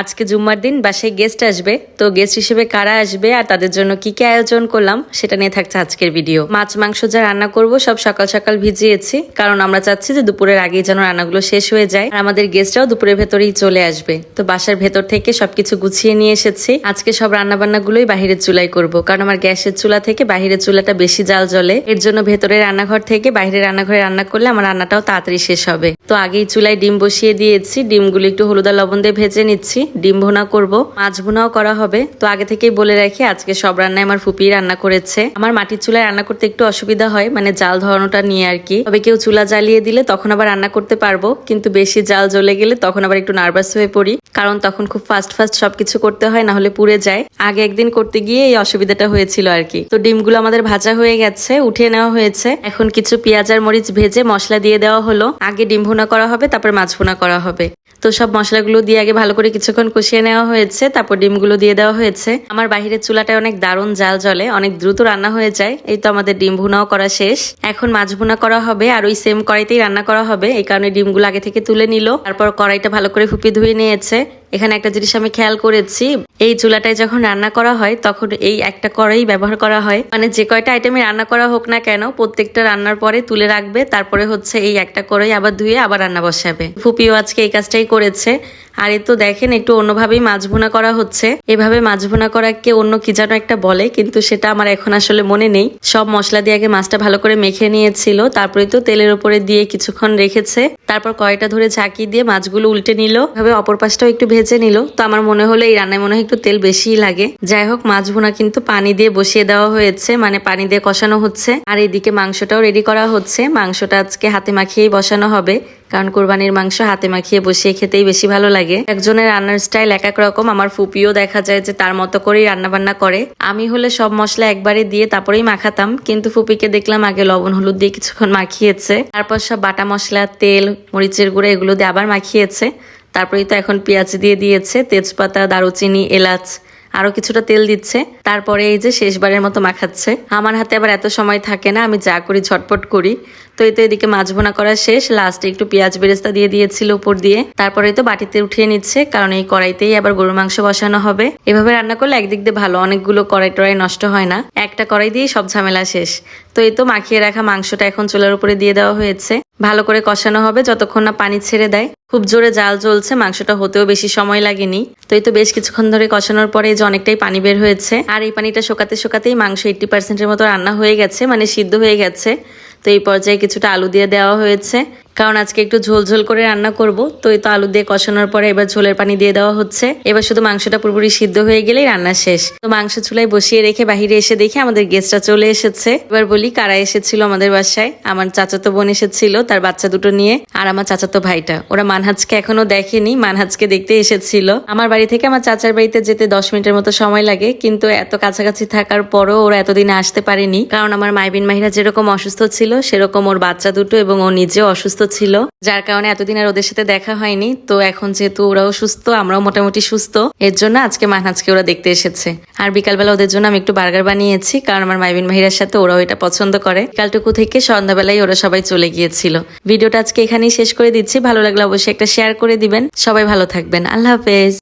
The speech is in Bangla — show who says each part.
Speaker 1: আজকে জুম্মার দিন, বাসায় গেস্ট আসবে। তো গেস্ট হিসেবে কারা আসবে আর তাদের জন্য কি কি আয়োজন করলাম, সেটা নিয়ে থাকছে আজকের ভিডিও মাছ, মাংস যা রান্না করব, সব সকাল সকাল ভিজিয়েছি। কারণ আমরা চাচ্ছি যে দুপুরের আগেই যেন রান্নাগুলো শেষ হয়ে যায়। আর আমাদের গেস্টরাও দুপুরের ভেতরেই চলে আসবে। তো বাসার ভেতর থেকে সবকিছু গুছিয়ে নিয়ে এসেছি। আজকে সব রান্না বান্নাগুলোই বাহিরের চুলায় করব। কারণ আমার গ্যাসের চুলা থেকে বাহিরের চুলাটা বেশি জাল জ্বলে। এর জন্য ভেতরের রান্নাঘর থেকে বাইরের রান্নাঘরে রান্না করলে আমার রান্নাটাও তাড়াতাড়ি শেষ হবে। তো আগেই চুলায় ডিম বসিয়ে দিয়েছি। ডিমগুলো একটু হলুদা লবণ দিয়ে ভেজে নিচ্ছি। ডিম ভুনা করব, মাছ ভুনাও করা হবে। তো আগে থেকেই বলে রাখি, আজকে সব রান্নায় আমার ফুপি রান্না করেছে। আমার মাটির চুলায় রান্না করতে একটু অসুবিধা হয় মানে জাল ধরানোটা নিয়ে আর কি। তবে কেউ চুলা জ্বালিয়ে দিলে তখন আবার রান্না করতে পারব, কিন্তু বেশি জাল জ্বলে গেলে তখন আবার একটু নার্ভাস হয়ে পড়ি, কারণ তখন খুব ফাস্ট ফাস্ট সবকিছু করতে হয় না হলে পুড়ে যায়। আগে একদিন করতে গিয়ে এই অসুবিধাটা হয়েছিল আর কি। তো ডিমগুলো আমাদের ভাজা হয়ে গেছে, উঠিয়ে নেওয়া হয়েছে। এখন কিছু পেঁয়াজ আর মরিচ ভেজে মশলা দিয়ে দেওয়া হলো। আগে ডিম ভুনা করা হবে, তারপর মাছ ভুনা করা হবে। তো সব মশলাগুলো দিয়ে আগে ভালো করে কিছুক্ষণ কষিয়ে নেওয়া হয়েছে, তারপর ডিমগুলো দিয়ে দেওয়া হয়েছে। আমার বাহিরের চুলাটায় অনেক দারুণ জাল জলে অনেক দ্রুত রান্না হয়ে যায়। এই তো আমাদের ডিম ভুনাও করা শেষ। এখন মাছ ভুনা করা হবে, আর ওই সেম কড়াইতেই রান্না করা হবে। এই কারণে ডিমগুলো আগে থেকে তুলে নিল, তারপর কড়াইটা ভালো করে ফুপি ধুয়ে নিয়েছে। এখানে একটা জিনিস আমি খেয়াল করেছি, এই চুলাটায় যখন রান্না করা হয়, তখন এই একটা কড়াই ব্যবহার করা হয়। মানে যে কয়টা আইটেমে রান্না করা হোক না কেন, প্রত্যেকটা রান্নার পরে তুলে রাখবে, তারপরে হচ্ছে এই একটা কড়াই আবার ধুয়ে আবার রান্না বসাবে। ফুপিও আজকে এই কাজটাই করেছে। আর এই তো দেখেন, একটু অন্যভাবেই মাছ ভুনা করা হচ্ছে। এভাবে মাছ ভুনা করাকে অন্য কি যেন একটা বলে, কিন্তু সেটা আমার এখন আসলে মনে নেই। সব মশলা দিয়ে আগে মাছটা ভালো করে মেখে নিয়েছিল তারপরে তো তেলের উপরে দিয়ে কিছুক্ষণ রেখেছে। তারপর কয়টা ধরে ঝাঁকি দিয়ে মাছগুলো উল্টে নিল। ভাবে অপর পাশটাও একটু ভেজে নিল। তো আমার মনে হলো এই রান্নায় মনে হয় একটু তেল বেশিই লাগে। যাই হোক, মাছ ভুনা কিন্তু পানি দিয়ে বসিয়ে দেওয়া হয়েছে মানে পানি দিয়ে কষানো হচ্ছে। আর এদিকে মাংসটাও রেডি করা হচ্ছে। মাংসটা আজকে হাতে মাখিয়েই বসানো হবে, কারণ কোরবানির মাংস হাতে মাখিয়ে বসিয়ে খেতেই বেশি ভালো লাগে। একজনের রান্নার স্টাইল এক এক রকম, আমার ফুপিও দেখা যায় যে তার মতো করেই রান্না বান্না করে। আমি হলে সব মশলা একবারে দিয়ে তারপরেই মাখাতাম, কিন্তু ফুপিকে দেখলাম আগে লবণ, হলুদ দিয়ে কিছুক্ষণ মাখিয়েছে। তারপর সব বাটা মশলা, তেল, মরিচের গুঁড়ো এগুলো দিয়ে আবার মাখিয়েছে। তারপরেই তো এখন পেঁয়াজ দিয়ে দিয়েছে, তেজপাতা, দারুচিনি, এলাচ, আরও কিছুটা তেল দিচ্ছে। তারপরে এই যে শেষবারের মতো মাখাচ্ছে। আমার হাতে আবার এত সময় থাকে না, আমি যা করি ঝটপট করি। তো এই তো এদিকে মাছ ভোনা করা শেষ লাস্টে একটু পেঁয়াজ বেরেস্তা দিয়ে দিয়েছিল উপর দিয়ে। তারপরে তো বাটিতে উঠিয়ে নিচ্ছে, কারণ এই কড়াইতেই আবার গরুর মাংস বসানো হবে। এভাবে রান্না করলে একদিক দিয়ে ভালো, অনেকগুলো কড়াই টড়াই নষ্ট হয় না। একটা কড়াই দিয়েই সব ঝামেলা শেষ। তো এই তো মাখিয়ে রাখা মাংসটা এখন চুলার উপরে দিয়ে দেওয়া হয়েছে। ভালো করে কষানো হবে, যতক্ষণ না পানি ছেড়ে দেয়। খুব জোরে জাল জ্বলছে, মাংসটা হতেও বেশি সময় লাগেনি। তো এই তো বেশ কিছুক্ষণ ধরে কষানোর পরে যে অনেকটাই পানি বের হয়েছে। আর এই পানিটা শোকাতে শোকাতেই মাংস এইট্টি পার্সেন্টের মতো রান্না হয়ে গেছে মানে সিদ্ধ হয়ে গেছে। তো এই পর্যায়ে কিছুটা আলু দিয়ে দেওয়া হয়েছে। কারণ আজকে একটু ঝোল ঝোল করে রান্না করব। তো এই তো আলু দিয়ে কষানোর পরে এবার ঝোলের পানি দিয়ে দেওয়া হচ্ছে। এবার শুধু মাংসটা পুরোপুরি সিদ্ধ হয়ে গেলেই রান্না শেষ। তো মাংস চুলায় বসিয়ে রেখে বাহিরে এসে দেখে আমাদের গেস্টরা চলে এসেছে। এবার বলি কারা এসেছিল আমাদের বাসায়? আমার চাচাতো বোন এসেছিল, তার বাচ্চা দুটো নিয়ে, আর আমার চাচাতো ভাইটা। ওরা মানহাজকে এখনও দেখেনি, মানহাজকে দেখতে এসেছিল। আমার বাড়ি থেকে আমার চাচার বাড়িতে যেতে দশ মিনিটের মতো সময় লাগে, কিন্তু এত কাছাকাছি থাকার পরও ওরা এতদিনে আসতে পারেনি। কারণ আমার মাইবিন মাহিরা যেরকম অসুস্থ ছিল, সেরকম ওর বাচ্চা দুটো এবং ও নিজেও অসুস্থ ছিল, যার কারণে এতদিন আর ওদের সাথে দেখা হয়নি। তো এখন যেহেতু ওরাও সুস্থ, আমরাও মোটামুটি সুস্থ, এর জন্য আজকে মাহনাজকে ওরা দেখতে এসেছে। আর বিকালবেলা ওদের জন্য আমি একটু বার্গার বানিয়েছি, কারণ আমার মাইবিন ভাইয়ের সাথে ওরাও এটা পছন্দ করে। কালটুকু থেকে সন্ধ্যাবেলায় ওরা সবাই চলে গিয়েছিল। ভিডিওটা আজকে এখানেই শেষ করে দিচ্ছি। ভালো লাগলে অবশ্যই একটা শেয়ার করে দিবেন। সবাই ভালো থাকবেন। আল্লাহ হাফেজ।